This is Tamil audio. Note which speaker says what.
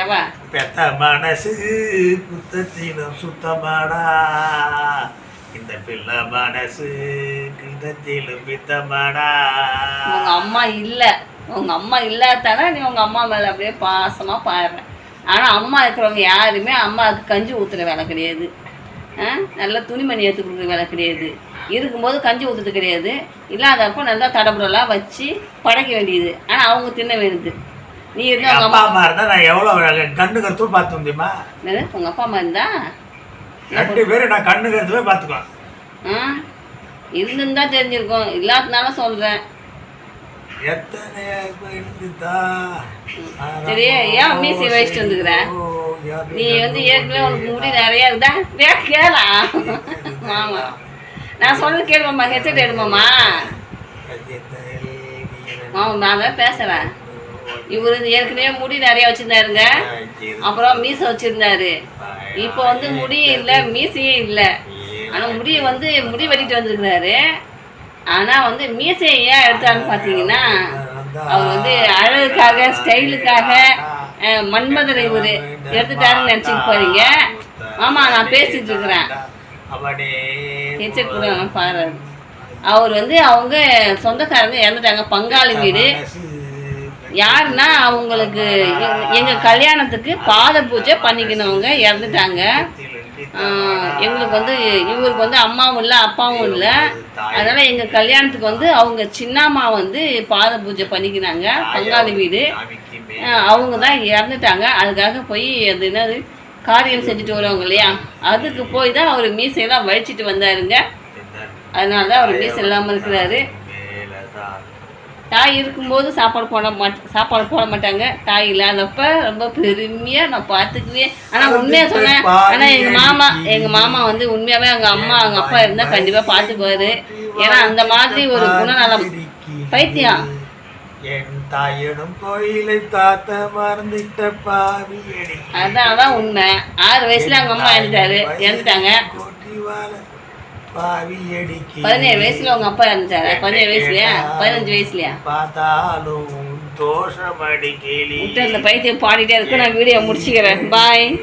Speaker 1: ஏவா?
Speaker 2: பெத்த மனசு குத்தத்திலும் சுத்தமாடா. இந்த பிள்ளை மனசு கிணத்திலும் பித்தமாடா
Speaker 1: உங்க அம்மா இல்லை. உங்க அம்மா இல்லாதானே நீ உங்க அம்மா மேல அப்படியே பாசமா பாடுற. ஆனா அம்மா இருக்கிறவங்க யாருமே அம்மாவுக்கு கஞ்சி ஊத்துற வேலை கிடையாது? நல்லா துணிமணி எடுத்து கொடுக்குற வேலை கிடையாது. இருக்கும்போது கஞ்சி ஊற்றுறது கிடையாது. இல்லாதப்போ நல்லா தடபுடலாம் வச்சு படைக்க வேண்டியது. ஆனால் அவங்க தின்ன வேண்டியது. நீ இருந்தா
Speaker 2: எங்க
Speaker 1: உங்க
Speaker 2: அப்பா
Speaker 1: அம்மா
Speaker 2: அம்மா இருந்தா நான் எவ்வளவு கண்ணு கருத்து பார்த்து முடியுமா?
Speaker 1: என்னது? உங்க அப்பா அம்மா இருந்தா?
Speaker 2: ரெண்டு பேரும் நான் கண்ணு கருத்துவே பார்த்துக்குவேன்
Speaker 1: ஆ? இருந்திருந்தா தெரிஞ்சிருக்கும். இல்லாதனால சொல்கிறேன் சரி, ஏன் மீசை வச்சிட்டு வந்துக்கிற? நீ வந்து ஏற்கனவே உனக்கு முடி நிறைய இருந்தா கேளா. மாமா. நான் சொன்னது கேளுமாம்மா ஹெட்செட் எடுமாம்மா. மாமா நான் தான் பேசுகிறேன் இவர் ஏற்கனவே முடி நிறைய வச்சுருந்தாருங்க. அப்புறம் மீசை வச்சுருந்தாரு. இப்போ வந்து முடி இல்லை மீசையே இல்லை. ஆனால் முடி வந்து முடி வெட்டிட்டு வந்திருக்கிறாரு. ஆனால் வந்து மீசையை ஏன் எடுத்தாருன்னு பார்த்தீங்கன்னா அவர் வந்து அழகுக்காக ஸ்டைலுக்காக அஹ், மன்மதர் இவர் எடுத்துட்டாருன்னு நினச்சிட்டு போறீங்க. மாமா நான் பேசிகிட்டு இருக்கிறேன். கூட பாரு. அவர் வந்து அவங்க சொந்தக்காரங்க இறந்துட்டாங்க பங்காளி வீடு. யாருன்னா அவங்களுக்கு எங்க- கல்யாணத்துக்கு பாத பூஜை பண்ணிக்கணுங்க இறந்துட்டாங்க. எங்களுக்கு வந்து இவருக்கு வந்து அம்மாவும் இல்லை அப்பாவும் இல்லை. அதனால எங்க கல்யாணத்துக்கு வந்து அவங்க சின்னம்மா வந்து பாத பூஜை பண்ணிக்கினாங்க பங்காளி வீடு. அவங்க தான் இறந்துட்டாங்க. அதுக்காக போய் அது என்னது காரியம் செஞ்சுட்டு வருவாங்க இல்லையா? அதுக்கு போய் தான் அவர் மீசையெல்லாம் வழிச்சிட்டு வந்தாருங்க. அதனால தான் அவர் மீசை இல்லாமல் இருக்கிறாரு. தாய் இருக்கும்போது சாப்பாடு போட மாட்ட சாப்பாடு போட மாட்டாங்க. தாய் இல்லாதப்ப ரொம்ப பெருமையாக நான் பார்த்துக்குவேன். ஆனால் உண்மையாக சொன்னேன். ஆனால் எங்கள் மாமா எங்கள் மாமா வந்து உண்மையாகவே அவங்க அம்மா அவங்க அப்பா இருந்தால் கண்டிப்பாக பார்த்துக்குவாரு. ஏன்னா அந்த மாதிரி ஒரு குணநலம் பைத்தியம்.
Speaker 2: என் தாயிடம் கோயிலை தாத்த மறந்துட்ட பாவி.
Speaker 1: அதான் அதான் உண்மை. ஆறு வயசுல அவங்க அம்மா இறந்துட்டாரு. இறந்துட்டாங்க.
Speaker 2: பாவி அடிக்கு.
Speaker 1: பதினேழு வயசுல உங்க அப்பா இறந்துட்டாரு. பதினேழு வயசுலயா? பதினஞ்சு வயசுலயா?
Speaker 2: பார்த்தாலும் தோஷம் அடிக்கலி
Speaker 1: அந்த பைத்தியம் பாடிட்டே இருக்கு. நான் வீடியோ முடிச்சுக்கிறேன். பாய்